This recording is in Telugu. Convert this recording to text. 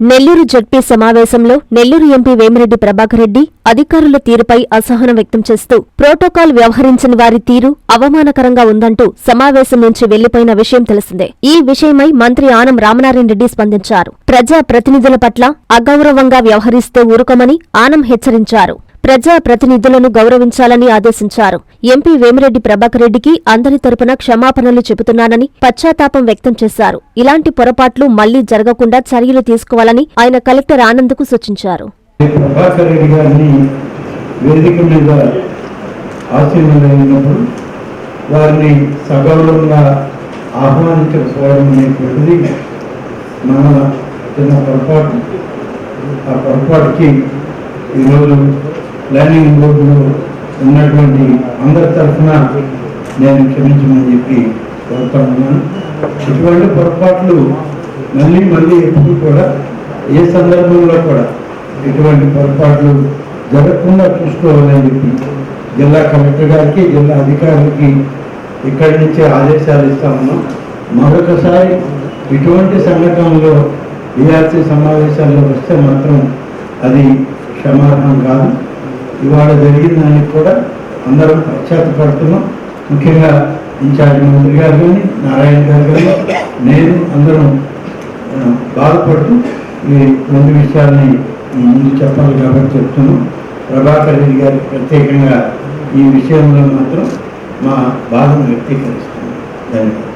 నెల్లూరు జడ్పీ సమావేశంలో నెల్లూరు ఎంపీ వేమిరెడ్డి ప్రభాకర్ రెడ్డి అధికారుల తీరుపై అసహనం వ్యక్తం చేస్తూ ప్రోటోకాల్ వ్యవహరించని వారి తీరు అవమానకరంగా ఉందంటూ సమావేశం నుంచి వెళ్ళిపోయిన విషయం తెలిసిందే. ఈ విషయమై మంత్రి ఆనం రామనారాయణ రెడ్డి స్పందించారు. ప్రజా ప్రతినిధుల పట్ల అగౌరవంగా వ్యవహరిస్తే ఊరుకోమని ఆనం హెచ్చరించారు. ప్రజా ప్రతినిధులను గౌరవించాలని ఆదేశించారు. ఎంపీ వేమిరెడ్డి ప్రభాకర్ రెడ్డికి అందరి తరపున క్షమాపణలు చెబుతున్నానని పశ్చాత్తాపం వ్యక్తం చేశారు. ఇలాంటి పొరపాట్లు మళ్ళీ జరగకుండా చర్యలు తీసుకోవాలని ఆయన కలెక్టర్ ఆనంద్కు సూచించారు. వారిని సగౌరవంగా ఆహ్వానించకపోవడం అనేటువంటిది మన చిన్న పొరపాటు. ఆ పొరపాటుకి ఈరోజు ప్లానింగ్ బోర్డులో ఉన్నటువంటి అందరి తరఫున నేను క్షమించమని చెప్పి కోరుతా ఉన్నాను. ఇటువంటి పొరపాట్లు మళ్ళీ మళ్ళీ ఎప్పుడు కూడా ఏ సందర్భంలో కూడా ఇటువంటి పొరపాట్లు జరగకుండా చూసుకోవాలని చెప్పి జిల్లా కలెక్టర్ గారికి జిల్లా అధికారులకి ఇక్కడి నుంచి ఆదేశాలు ఇస్తా ఉన్నాం. మరొకసారి ఇటువంటి సంఘటనలో బీఆర్సీ సమావేశాల్లో వస్తే మాత్రం అది క్షమార్హం కాదు. ఇవాళ జరిగిన దానికి కూడా అందరం పశ్చాత్తపడుతున్నాం. ముఖ్యంగా ఇన్ఛార్జ్ మంత్రి గారు కానీ నారాయణ గారు కానీ నేను అందరం బాధపడుతూ ఈ రెండు విషయాల్ని ముందు చెప్పాలి కాబట్టి చెప్తున్నాం. ప్రభాకర్ రెడ్డి గారికి ప్రత్యేకంగా ఈ విషయంలో మాత్రం మా బాధను వ్యక్తీకరిస్తున్నాం ధన్యవాదాలు.